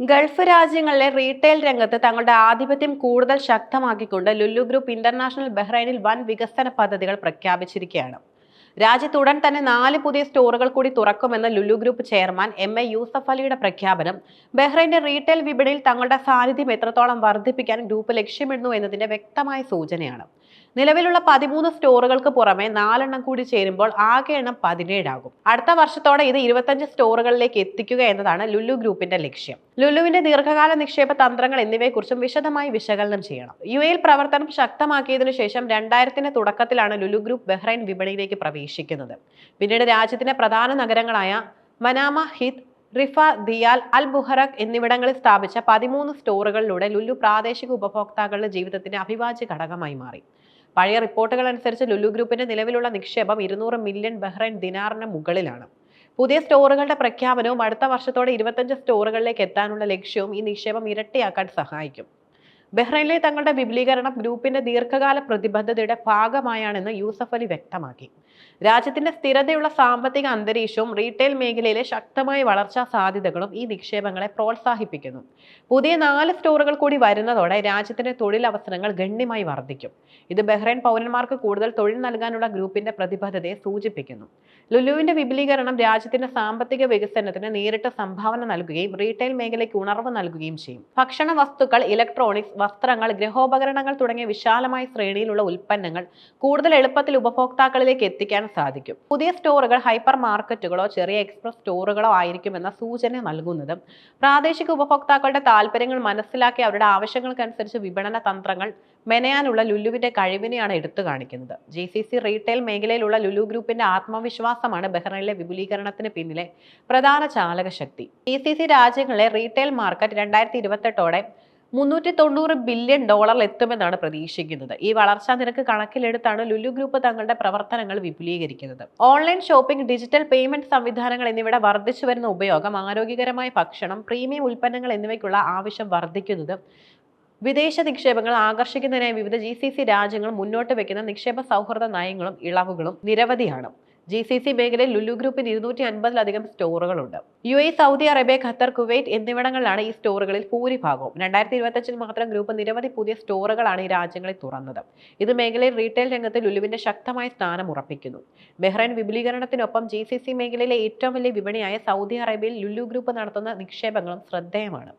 Gulf രാജ്യങ്ങളിലെ retail രംഗത്ത് തങ്ങളുടെ ആധിപത്യം കൂടുതൽ ശക്തമാക്കിക്കൊണ്ട് ലുലു ഗ്രൂപ്പ് ഇന്റർനാഷണൽ ബഹ്റൈനിൽ വൻ വികസന പദ്ധതികൾ പ്രഖ്യാപിച്ചിരിക്കുകയാണ്. രാജ്യത്ത് ഉടൻ തന്നെ നാല് പുതിയ സ്റ്റോറുകൾ കൂടി തുറക്കുമെന്ന Lulu group chairman M A Yusuf അലിയുടെ പ്രഖ്യാപനം. ബഹ്റൈന്റെ റീറ്റെയിൽ വിപണിയിൽ തങ്ങളുടെ സാന്നിധ്യം എത്രത്തോളം വർദ്ധിപ്പിക്കാൻ ഗ്രൂപ്പ് ലക്ഷ്യമിടുന്നു എന്നതിന്റെ വ്യക്തമായ സൂചനയാണ്. നിലവിലുള്ള പതിമൂന്ന് സ്റ്റോറുകൾക്ക് പുറമെ നാലെണ്ണം കൂടി ചേരുമ്പോൾ ആകെ എണ്ണം പതിനേഴാകും. അടുത്ത വർഷത്തോടെ ഇത് ഇരുപത്തഞ്ച് സ്റ്റോറുകളിലേക്ക് എത്തിക്കുക എന്നതാണ് ലുലു ഗ്രൂപ്പിന്റെ ലക്ഷ്യം. ലുലുവിന്റെ ദീർഘകാല നിക്ഷേപ തന്ത്രങ്ങൾ എന്നിവയെക്കുറിച്ചും വിശദമായി വിശകലനം ചെയ്യണം. യു എയിൽ പ്രവർത്തനം ശക്തമാക്കിയതിനു ശേഷം രണ്ടായിരത്തിന്റെ തുടക്കത്തിലാണ് ലുലു ഗ്രൂപ്പ് ബഹ്റൈൻ വിപണിയിലേക്ക് പ്രവേശിക്കുന്നത്. പിന്നീട് രാജ്യത്തിന്റെ പ്രധാന നഗരങ്ങളായ മനാമ ഹിത് റിഫ ദിയാൽ അൽ ബുഹറക് എന്നിവിടങ്ങളിൽ സ്ഥാപിച്ച പതിമൂന്ന് സ്റ്റോറുകളിലൂടെ ലുലു പ്രാദേശിക ഉപഭോക്താക്കളുടെ ജീവിതത്തിന്റെ അഭിവാജ്യ ഘടകമായി മാറി. പഴയ റിപ്പോർട്ടുകൾ അനുസരിച്ച് ലുലു ഗ്രൂപ്പിന്റെ നിലവിലുള്ള നിക്ഷേപം ഇരുന്നൂറ് മില്യൺ ബഹ്റൈൻ ദിനാറിന് മുകളിലാണ്. പുതിയ സ്റ്റോറുകളുടെ പ്രഖ്യാപനവും അടുത്ത വർഷത്തോടെ ഇരുപത്തഞ്ച് സ്റ്റോറുകളിലേക്ക് എത്താനുള്ള ലക്ഷ്യവും ഈ നിക്ഷേപം ഇരട്ടിയാക്കാൻ സഹായിക്കും. ബഹ്റൈനിലെ തങ്ങളുടെ വിപുലീകരണം ഗ്രൂപ്പിന്റെ ദീർഘകാല പ്രതിബദ്ധതയുടെ ഭാഗമായാണെന്ന് യൂസഫ് അലി വ്യക്തമാക്കി. രാജ്യത്തിന്റെ സ്ഥിരതയുള്ള സാമ്പത്തിക അന്തരീക്ഷവും റീറ്റെയിൽ മേഖലയിലെ ശക്തമായ വളർച്ചാ സാധ്യതകളും ഈ നിക്ഷേപങ്ങളെ പ്രോത്സാഹിപ്പിക്കുന്നു. പുതിയ നാല് സ്റ്റോറുകൾ കൂടി വരുന്നതോടെ രാജ്യത്തിന്റെ തൊഴിലവസരങ്ങൾ ഗണ്യമായി വർദ്ധിക്കും. ഇത് ബഹ്റൈൻ പൗരന്മാർക്ക് കൂടുതൽ തൊഴിൽ നൽകാനുള്ള ഗ്രൂപ്പിന്റെ പ്രതിബദ്ധതയെ സൂചിപ്പിക്കുന്നു. ലുലുവിന്റെ വിപുലീകരണം രാജ്യത്തിന്റെ സാമ്പത്തിക വികസനത്തിന് നേരിട്ട് സംഭാവന നൽകുകയും റീറ്റെയിൽ മേഖലയ്ക്ക് ഉണർവ് നൽകുകയും ചെയ്യും. ഭക്ഷണ വസ്തുക്കൾ ഇലക്ട്രോണിക്സ് വസ്ത്രങ്ങൾ ഗൃഹോപകരണങ്ങൾ തുടങ്ങിയ വിശാലമായ ശ്രേണിയിലുള്ള ഉൽപ്പന്നങ്ങൾ കൂടുതൽ എളുപ്പത്തിൽ ഉപഭോക്താക്കളിലേക്ക് എത്തിക്കാൻ സാധിക്കും. പുതിയ സ്റ്റോറുകൾ ഹൈപ്പർ മാർക്കറ്റുകളോ ചെറിയ എക്സ്പ്രസ് സ്റ്റോറുകളോ ആയിരിക്കുമെന്ന സൂചന നൽകുന്നതും പ്രാദേശിക ഉപഭോക്താക്കളുടെ താല്പര്യങ്ങൾ മനസ്സിലാക്കി അവരുടെ ആവശ്യങ്ങൾക്കനുസരിച്ച് വിപണന തന്ത്രങ്ങൾ മെനയാനുള്ള ലുലുവിന്റെ കഴിവിനെയാണ് എടുത്തു കാണിക്കുന്നത്. ജി സി സി റീറ്റെയിൽ മേഖലയിലുള്ള ലുലു ഗ്രൂപ്പിന്റെ ആത്മവിശ്വാസമാണ് ബഹ്റൈനിലെ വിപുലീകരണത്തിന് പിന്നിലെ പ്രധാന ചാലകശക്തി. ജി സി സി രാജ്യങ്ങളിലെ റീറ്റെയിൽ മാർക്കറ്റ് രണ്ടായിരത്തി ഇരുപത്തെട്ടോടെ മുന്നൂറ്റി തൊണ്ണൂറ് ബില്യൺ ഡോളർ എത്തുമെന്നാണ് പ്രതീക്ഷിക്കുന്നത്. ഈ വളർച്ചാ നിരക്ക് കണക്കിലെടുത്താണ് ലുലു ഗ്രൂപ്പ് തങ്ങളുടെ പ്രവർത്തനങ്ങൾ വിപുലീകരിക്കുന്നത്. ഓൺലൈൻ ഷോപ്പിംഗ് ഡിജിറ്റൽ പേയ്മെന്റ് സംവിധാനങ്ങൾ എന്നിവയുടെ വർദ്ധിച്ചു വരുന്ന ഉപയോഗം ആരോഗ്യകരമായ ഭക്ഷണം പ്രീമിയം ഉൽപ്പന്നങ്ങൾ എന്നിവയ്ക്കുള്ള ആവശ്യം വർദ്ധിക്കുന്നത് വിദേശ നിക്ഷേപങ്ങൾ ആകർഷിക്കുന്നതിനായി വിവിധ ജി രാജ്യങ്ങൾ മുന്നോട്ട് വയ്ക്കുന്ന നിക്ഷേപ സൗഹൃദ നയങ്ങളും ഇളവുകളും നിരവധിയാണ്. ജി സി സി മേഖലയിൽ ലുലു ഗ്രൂപ്പിന് ഇരുന്നൂറ്റി അൻപതിലധികം സ്റ്റോറുകളുണ്ട്. U A Saudi Arabia Qatar Kuwait എന്നിവിടങ്ങളിലാണ് ഈ സ്റ്റോറുകളിൽ ഭൂരിഭാഗവും. രണ്ടായിരത്തി ഇരുപത്തഞ്ചിൽ മാത്രം ഗ്രൂപ്പ് നിരവധി പുതിയ സ്റ്റോറുകളാണ് ഈ രാജ്യങ്ങളിൽ തുറന്നത്. ഇത് മേഖലയിൽ റീറ്റെയിൽ രംഗത്ത് ലുലുവിന്റെ ശക്തമായ സ്ഥാനം ഉറപ്പിക്കുന്നു. ബഹ്റൈൻ വിപുലീകരണത്തിനൊപ്പം ജി സി സി മേഖലയിലെ ഏറ്റവും വലിയ വിപണിയായ സൗദി അറേബ്യയിൽ ലുലു ഗ്രൂപ്പ് നടത്തുന്ന നിക്ഷേപങ്ങളും ശ്രദ്ധേയമാണ്.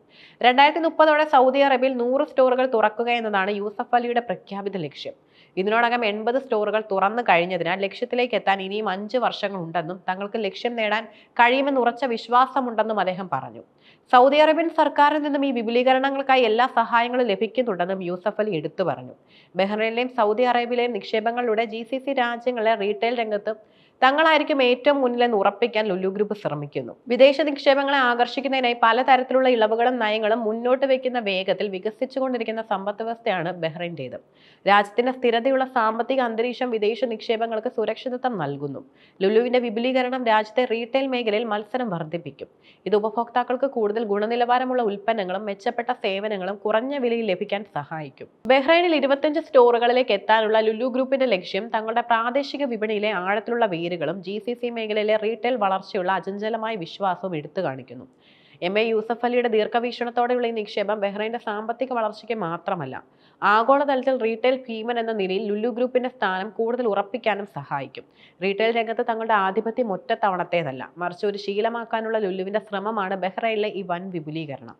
രണ്ടായിരത്തി മുപ്പതോടെ സൗദി അറേബ്യയിൽ നൂറ് സ്റ്റോറുകൾ തുറക്കുക എന്നതാണ് യൂസഫ് അലിയുടെ പ്രഖ്യാപിത ലക്ഷ്യം. ഇതിനോടകം എൺപത് സ്റ്റോറുകൾ തുറന്നു കഴിഞ്ഞതിനാൽ ലക്ഷ്യത്തിലേക്ക് എത്താൻ ഇനിയും അഞ്ച് വർഷങ്ങളുണ്ടെന്നും തങ്ങൾക്ക് ലക്ഷ്യം നേടാൻ കഴിയുമെന്ന് ഉറച്ച വിശ്വാസമുണ്ടെന്നും അദ്ദേഹം പറഞ്ഞു. സൗദി അറേബ്യൻ സർക്കാരിൽ നിന്നും ഈ വിപുലീകരണങ്ങൾക്കായി എല്ലാ സഹായങ്ങളും ലഭിക്കുന്നുണ്ടെന്നും യൂസഫ് അലി എടുത്തു പറഞ്ഞു. ബഹ്റൈനിലെയും സൗദി അറേബ്യയിലെയും നിക്ഷേപങ്ങളിലൂടെ ജി രാജ്യങ്ങളിലെ റീറ്റെയിൽ രംഗത്ത് തങ്ങളായിരിക്കും ഏറ്റവും മുന്നിലെന്ന് ഉറപ്പിക്കാൻ ലുലു ഗ്രൂപ്പ് ശ്രമിക്കുന്നു. വിദേശ നിക്ഷേപങ്ങളെ ആകർഷിക്കുന്നതിനായി പലതരത്തിലുള്ള ഇളവുകളും നയങ്ങളും മുന്നോട്ട് വയ്ക്കുന്ന വേഗത്തിൽ വികസിച്ചുകൊണ്ടിരിക്കുന്ന സമ്പദ് വ്യവസ്ഥയാണ് ബഹ്റൈന്റേത്. രാജ്യത്തിന്റെ സ്ഥിരതയുള്ള സാമ്പത്തിക അന്തരീക്ഷം വിദേശ നിക്ഷേപങ്ങൾക്ക് സുരക്ഷിതത്വം നൽകുന്നു. ലുലുവിന്റെ വിപുലീകരണം രാജ്യത്തെ റീറ്റെയിൽ മേഖലയിൽ മത്സരം വർദ്ധിപ്പിക്കും. ഇത് ഉപഭോക്താക്കൾക്ക് കൂടുതൽ ഗുണനിലവാരമുള്ള ഉൽപ്പന്നങ്ങളും മെച്ചപ്പെട്ട സേവനങ്ങളും കുറഞ്ഞ വിലയിൽ ലഭിക്കാൻ സഹായിക്കും. ബഹ്റൈനിൽ ഇരുപത്തഞ്ച് സ്റ്റോറുകളിലേക്ക് എത്താനുള്ള ലുലു ഗ്രൂപ്പിന്റെ ലക്ഷ്യം തങ്ങളുടെ പ്രാദേശിക വിപണിയിലെ ആഴത്തിലുള്ള വേരുകളും ജി സി സി മേഖലയിലെ റീറ്റെയിൽ വളർച്ചയുള്ള അചഞ്ചലമായ വിശ്വാസവും എടുത്തു കാണിക്കുന്നു. എം എ യൂസഫ് അലിയുടെ ദീർഘവീക്ഷണത്തോടെയുള്ള ഈ നിക്ഷേപം ബഹ്റൈന്റെ സാമ്പത്തിക വളർച്ചയ്ക്ക് മാത്രമല്ല ആഗോളതലത്തിൽ റീറ്റെയിൽ ഭീമൻ എന്ന നിലയിൽ ലുലു ഗ്രൂപ്പിന്റെ സ്ഥാനം കൂടുതൽ ഉറപ്പിക്കാനും സഹായിക്കും. റീറ്റെയിൽ രംഗത്ത് തങ്ങളുടെ ആധിപത്യം ഒറ്റത്തവണത്തേതല്ല മറിച്ച് ഒരു ശീലമാക്കാനുള്ള ലുലുവിന്റെ ശ്രമമാണ് ബഹ്റൈനിലെ ഈ വൻ വിപുലീകരണം.